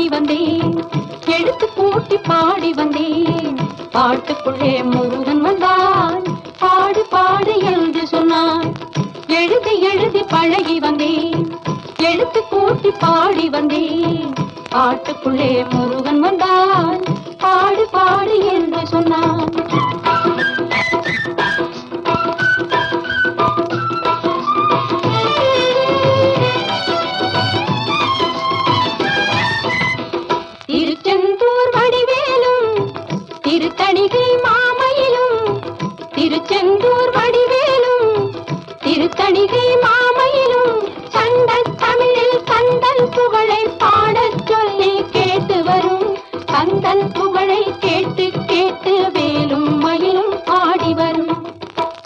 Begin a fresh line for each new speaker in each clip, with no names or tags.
பாடி வந்தேன். எடுத்து பூட்டி பாடி வந்தேன். பாட்டுக்குள்ளே முருகன் வந்தான். பாடு பாடு என்று சொன்னான். எழுதி எழுதி பழகி வந்தேன். எழுத்து கூட்டி பாடி வந்தேன். பாட்டுக்குள்ளே முருகன் வந்தான். பாடு பாடு திருச்செந்தூர் வடிவேலும் திருத்தணிகை மாமையிலும் சண்டத் தமிழில் கந்தன் புகழை பாடச் சொல்லி கேட்டு வரும். கந்தன் புகழை கேட்டு கேட்டு வேலும் மயிலும் பாடி வரும்.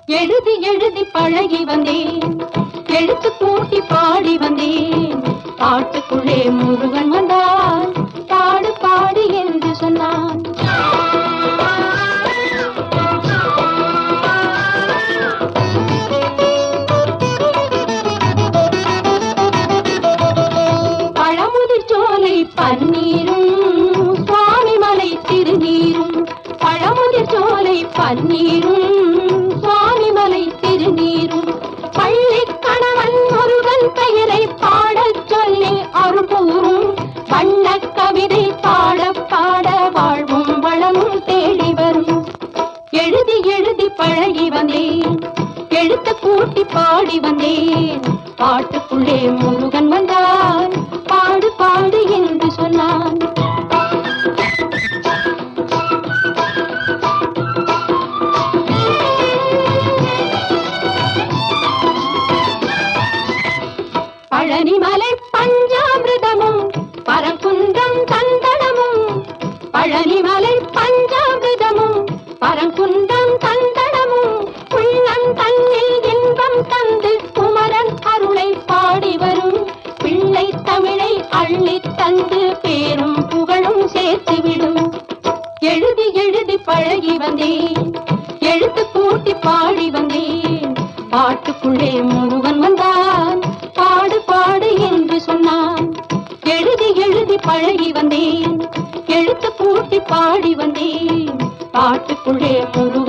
எழுதி எழுதி பழகி வந்தேன் எழுத்து கூட்டி பாடி வந்தேன். பாட்டுக்குள்ளே முருகன் தண்ணீரும் சுவாமிமலை திருநீரும். பள்ளி கணவன் முருகன் பெயரை பாடச் சொல்லி அருள்பூரும் வண்ண கவிதை பாட பாட வாழ்வும் வளமும் தேடி வரும். எழுதி எழுதி பழகி வந்தேன். எழுத்து கூட்டி பாடி வந்தேன். பாட்டுக்குள்ளே முருகன் வந்தார். பாடு பாடு என்று பழனிமலை பஞ்சாமிரதமும் பரங்குன்றம் சந்தனமும் பழனிமலை பஞ்சாமிரதமும் பரங்குன்றம் சந்தனமும் உள்ளம் தன்னில் இன்பம் தந்து குமரன் அருளை பாடி வரும். பிள்ளை தமிழை அள்ளி தந்து பேரும் புகழும் சேர்த்துவிடும் எழுதி எழுதி பழகி வந்தேன் எழுத்து கூட்டி பாடி வந்தேன். பாட்டுக்குள்ளே முழு பழகி வந்தேன். எழுத்து கூட்டி பாடி வந்தேன். பாட்டுக்குள்ளே குரு